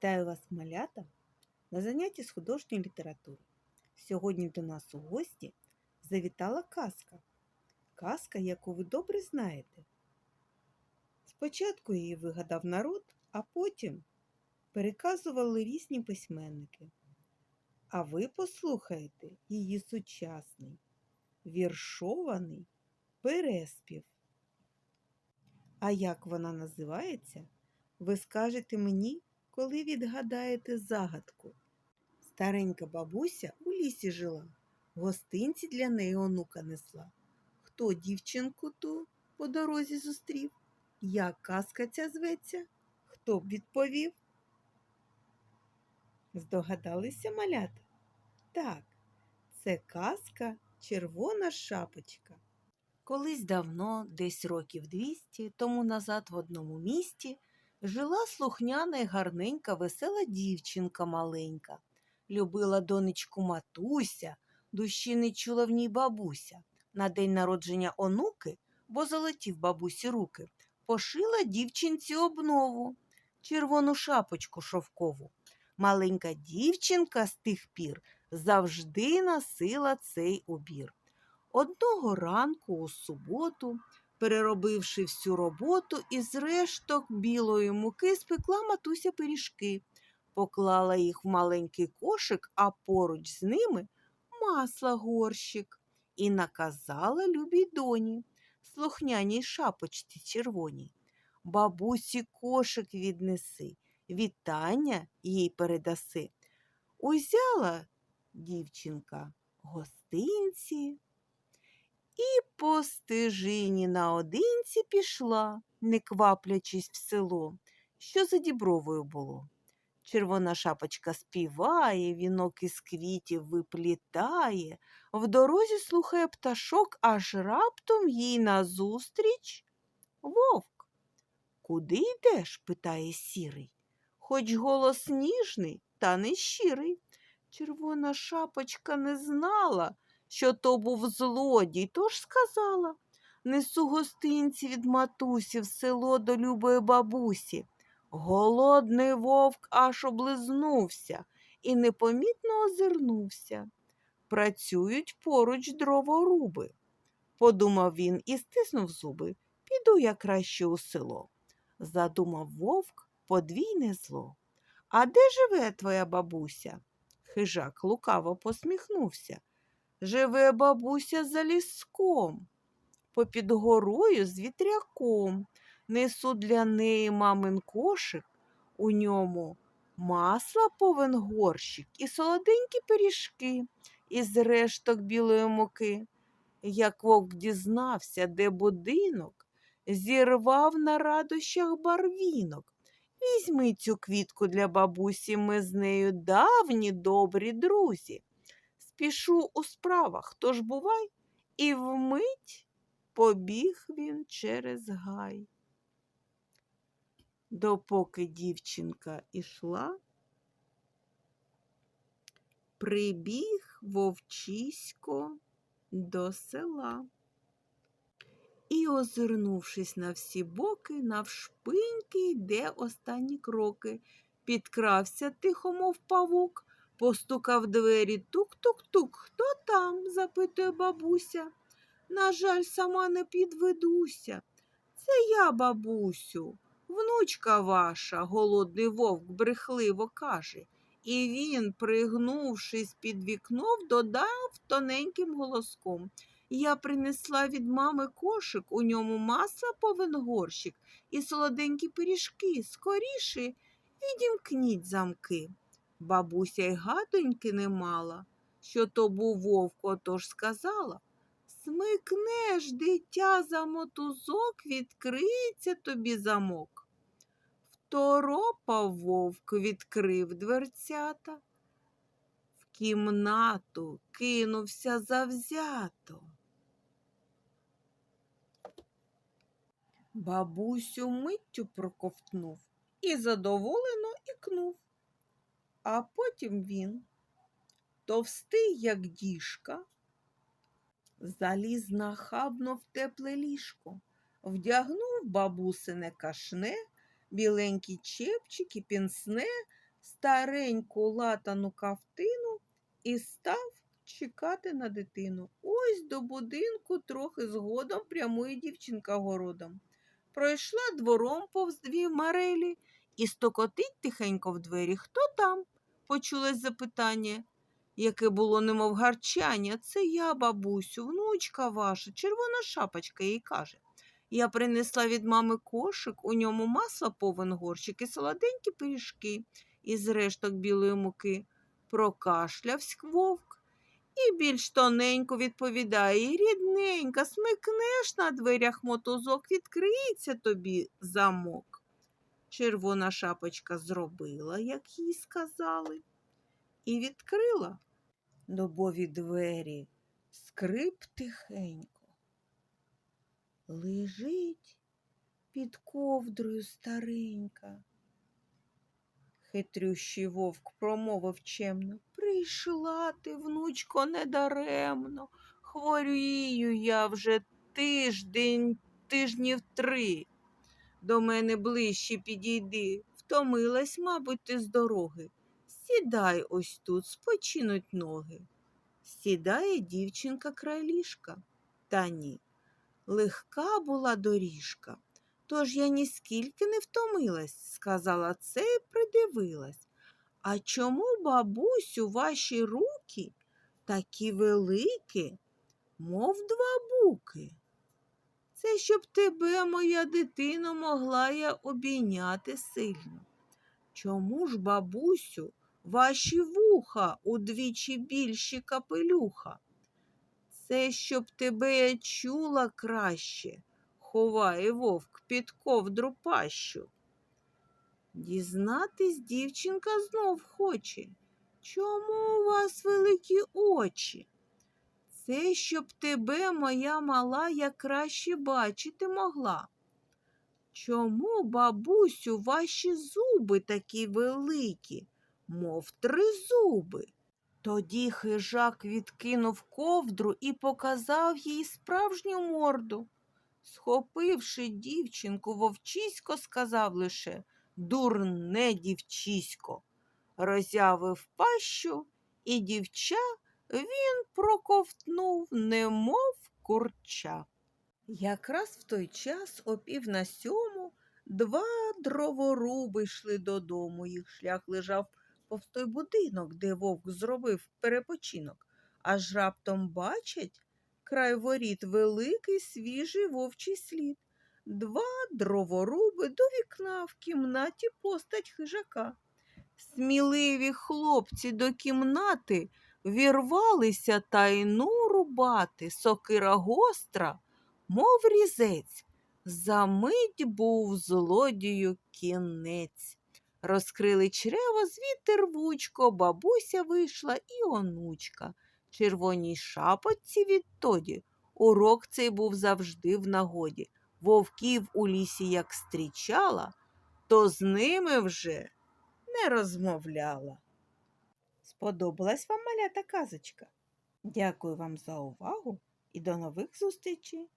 Вітаю вас, малята, на занятті з художньої літератури. Сьогодні до нас у гості завітала казка. Казка, яку ви добре знаєте. Спочатку її вигадав народ, а потім переказували різні письменники. А ви послухаєте її сучасний, віршований переспів. А як вона називається, ви скажете мені, коли відгадаєте загадку. Старенька бабуся у лісі жила, гостинці для неї онука несла. Хто дівчинку ту по дорозі зустрів? Як казка ця зветься? Хто б відповів? Здогадалися малята? Так, це казка Червона шапочка. Колись давно, десь років двісті, тому назад в одному місті, жила слухняна й гарненька весела дівчинка маленька. Любила донечку матуся, душі не чула в ній бабуся. На день народження онуки, бо золоті в бабусі руки, пошила дівчинці обнову, червону шапочку шовкову. Маленька дівчинка з тих пір завжди носила цей убір. Одного ранку у суботу, переробивши всю роботу, із решток білої муки спекла матуся пиріжки, поклала їх в маленький кошик, а поруч з ними масла горщик, і наказала любій доні, слухняній шапочці червоній. Бабусі кошик віднеси, вітання їй передаси. Узяла дівчинка гостинці і по стежині наодинці пішла, не кваплячись в село, що за дібровою було. Червона шапочка співає, вінок із квітів виплітає, в дорозі слухає пташок, аж раптом їй назустріч вовк. Куди йдеш? питає сірий, хоч голос ніжний, та не щирий. Червона шапочка не знала, що то був злодій, тож сказала несу гостинці від матусі в село до любої бабусі. Голодний вовк аж облизнувся і непомітно озирнувся. Працюють поруч дроворуби. Подумав він і стиснув зуби. Піду я краще у село. Задумав вовк подвійне зло. А де живе твоя бабуся? Хижак лукаво посміхнувся. Живе бабуся за ліском, попід горою з вітряком. Несу для неї мамин кошик, у ньому масла повен горщик і солоденькі пиріжки із решток білої муки. Як вовк дізнався, де будинок, зірвав на радощах барвінок. Візьми цю квітку для бабусі, ми з нею давні добрі друзі. Спішу у справах, тож бувай, і вмить побіг він через гай. Допоки дівчинка ішла, прибіг вовчисько до села. І, озирнувшись на всі боки, навшпиньки йде останні кроки. Підкрався тихо, мов павук, постукав двері тук-тук-тук. Хто там? запитує бабуся. На жаль, сама не підведуся. Це я, бабусю, внучка ваша, голодний вовк брехливо каже. І він, пригнувшись під вікном, додав тоненьким голоском. Я принесла від мами кошик, у ньому маса повен горщик і солоденькі пиріжки. Скоріше відімкніть замки. Бабуся й гадоньки не мала, що то був вовк, отож сказала. Смикнеш, дитя, за мотузок, відкриється тобі замок. Второпав вовк, відкрив дверцята. В кімнату кинувся завзято. Бабусю миттю проковтнув і задоволено ікнув. А потім він, товстий, як діжка, заліз нахабно в тепле ліжко, вдягнув бабусине кашне, біленькі чепчики, пінсне, стареньку латану кавтину і став чекати на дитину. Ось до будинку трохи згодом прямує дівчинка городом. Пройшла двором повз дві марелі і стокотить тихенько в двері. Хто там? почулось запитання, яке було немов гарчання. Це я, бабусю, внучка ваша, червона шапочка їй каже. Я принесла від мами кошик, у ньому масло повен горщик і солоденькі пиріжки із решток білої муки. Прокашлявсь вовк і більш тоненько відповідає рідненька, смикнеш на дверях мотузок, відкриється тобі замок. Червона шапочка зробила, як їй сказали, і відкрила дубові двері, скрип тихенько. Лежить під ковдрою старенька. Хитрющий вовк промовив чемно. Прийшла ти, внучко, недаремно. Хворію я вже тиждень, тижнів три. До мене ближче підійди. Втомилась, мабуть, ти з дороги. Сідай ось тут, спочинуть ноги. Сідає дівчинка край ліжка. Та ні, легка була доріжка. Тож я ніскільки не втомилась, сказала це і придивилась. А чому, бабусю, ваші руки такі великі, мов два буки? Це щоб тебе, моя дитино, могла я обійняти сильно. Чому ж, бабусю, ваші вуха удвічі більші капелюха? Це щоб тебе я чула краще, ховає вовк під ковдру пащу. Дізнатись дівчинка знов хоче. Чому у вас великі очі? Це щоб тебе, моя мала, я краще бачити могла. Чому, бабусю, ваші зуби такі великі, мов три зуби? Тоді хижак відкинув ковдру і показав їй справжню морду. Схопивши дівчинку, вовчисько сказав лише дурне дівчисько. Роззявив пащу, і дівча він проковтнув, немов курча. Якраз в той час, о пів на сьому, два дроворуби йшли додому. Їх шлях лежав повз той будинок, де вовк зробив перепочинок. Аж раптом бачать край воріт великий свіжий вовчий слід. Два дроворуби до вікна в кімнаті постать хижака. Сміливі хлопці до кімнати вірвалися та й ну рубати, сокира гостра, мов різець. Замить був злодію кінець. Розкрили чрево, звідти рвучко, бабуся вийшла і онучка. Червоній шапочці відтоді. Урок цей був завжди в нагоді. Вовків у лісі як стрічала, то з ними вже не розмовляла. Сподобалась вам малята казочка? Дякую вам за увагу і до нових зустрічей!